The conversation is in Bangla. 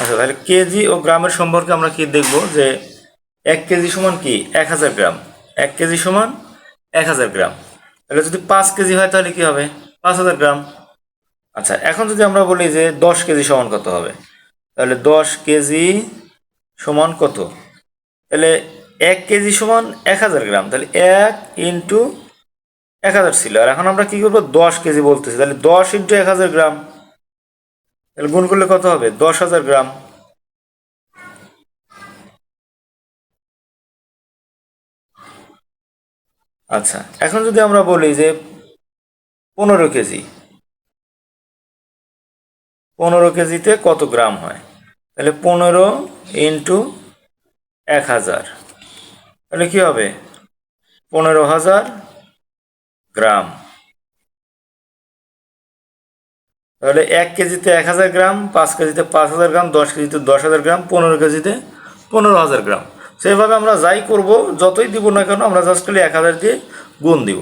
আচ্ছা তাহলে কেজি ও গ্রামের সম্পর্কে আমরা কি দেখব যে এক কেজি সমান কি? এক হাজার গ্রাম। এক কেজি সমান এক হাজার গ্রাম। তাহলে যদি পাঁচ কেজি হয় তাহলে কি হবে? পাঁচ হাজার গ্রাম। আচ্ছা এখন যদি আমরা বলি যে দশ কেজি সমান কত হবে? তাহলে দশ কেজি সমান কত? তাহলে এক কেজি সমান এক হাজার গ্রাম। তাহলে এক ইন্টু এক হাজার ছিল। আর এখন আমরা কি করব? দশ কেজি বলতেছি। তাহলে দশ ইন্টু এক হাজার গ্রাম। তাহলে গুণ করলে কত হবে? দশ হাজার গ্রাম। আচ্ছা এখন যদি আমরা বলি যে পনেরো কেজি। পনেরো কেজিতে কত গ্রাম হয়? তাহলে পনেরো ইন্টু এক হাজার। তাহলে কি হবে? পনেরো হাজার গ্রাম। তাহলে এক কেজিতে এক হাজার গ্রাম, পাঁচ কেজিতে পাঁচ হাজার গ্রাম, দশ কেজিতে দশ হাজার গ্রাম, পনেরো কেজিতে পনেরো হাজার গ্রাম। সেইভাবে আমরা যাই করব, যতই দিব না কেন আমরা জাস্ট খালি এক হাজার দিয়ে গুণ দিব।